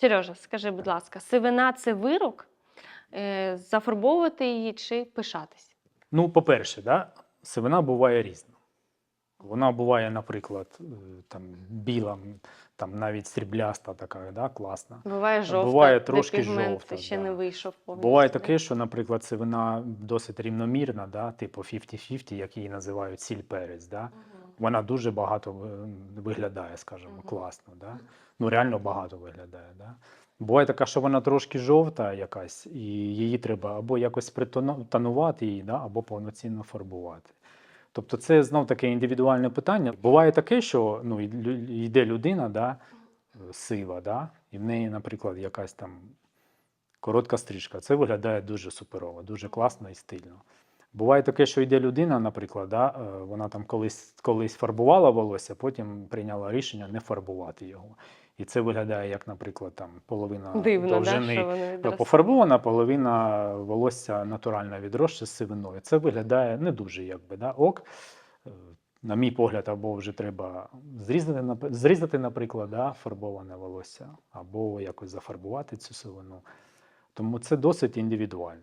Сережа, скажи, будь ласка, сивина це вирок? Е, Зафарбовувати її чи пишатись? Ну, по-перше, да, сивина буває різна. Вона буває, наприклад, е, там, біла, там, навіть срібляста така, да, класна. Буває жовта, Буває трошки жовта, ще да. не вийшов повністю. Буває таке, що, наприклад, сивина досить рівномірна, да, типу 50-50, як її називають сіль перець. Да. Мгм. Вона дуже багато е, виглядає, скажімо, класно. Да. Ну, реально багато виглядає. Да. Буває така, що вона трошки жовта якась, і її треба або якось притонувати її, да, або повноцінно фарбувати. Тобто це знов таке індивідуальне питання. Буває таке, що ну, йде людина да, сива, да, і в неї, наприклад, якась там коротка стрижка. Це виглядає дуже суперово, дуже класно і стильно. Буває таке, що йде людина, наприклад, да, е, вона там колись, колись фарбувала волосся, потім прийняла рішення не фарбувати його. І це виглядає як, наприклад, там половина Дивно, довжини вони відросли. пофарбована, половина волосся натурально відросше з сивиною. Це виглядає не дуже якби, да, ок. Е, На мій погляд, або вже треба зрізати, зрізати, наприклад, да, фарбоване волосся, або якось зафарбувати цю сивину. Тому це досить індивідуально.